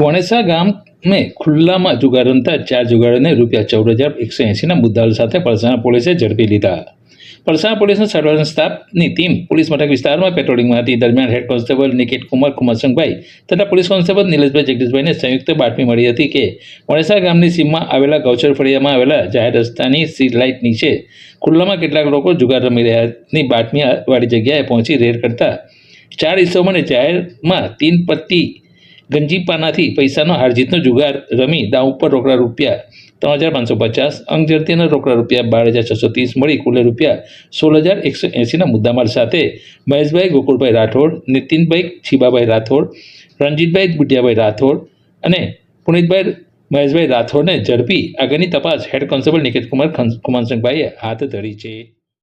વણેસા ગામે ખુલ્લામાં જુગાર રમતા ચાર જુગારોને રૂપિયા ચૌદ હજાર એકસો એંસીના મુદ્દાઓ સાથે પલસાણા પોલીસે ઝડપી લીધા. પલસાણા પોલીસના સર્વેલન્સ સ્ટાફની ટીમ પોલીસ મથક વિસ્તારમાં પેટ્રોલિંગમાં હતી. દરમિયાન હેડ કોન્સ્ટેબલ નિકેટ કુમાર કુમારસંગભાઈ તથા પોલીસ કોન્સ્ટેબલ નિલેશભાઈ જગદીશભાઈને સંયુક્ત બાતમી મળી હતી કે વણેસા ગામની સીમમાં આવેલા ગૌચર ફળિયામાં આવેલા જાહેર રસ્તાની સીટ લાઇટ નીચે ખુલ્લામાં કેટલાક લોકો જુગાર રમી રહ્યાની બાતમીવાળી જગ્યાએ પહોંચી રેડ કરતા ચાર ઇસમોને જાહેરમાં તીન પત્તી ગંજીપાનાથી પૈસાનો હારજીતનો જુગાર રમી દાવ ઉપર રોકડા રૂપિયા ત્રણ હજાર પાંચસો પચાસ, અંગ ઝડતીના રોકડા રૂપિયા બાર હજાર છસો ત્રીસ, મળી કુલ રૂપિયા સોળ હજાર એકસો એંસીના મુદ્દામાલ સાથે મહેશભાઈ ગોકુળભાઈ રાઠોડ, નીતિનભાઈ છીબાભાઈ રાઠોડ, રણજીતભાઈ બુટિયાભાઈ રાઠોડ અને પુનિતભાઈ મહેશભાઈ રાઠોડને ઝડપી આગળની તપાસ હેડ કોન્સ્ટેબલ નિકેત કુમાર કુમારસિંહભાઈએ હાથ ધરી છે.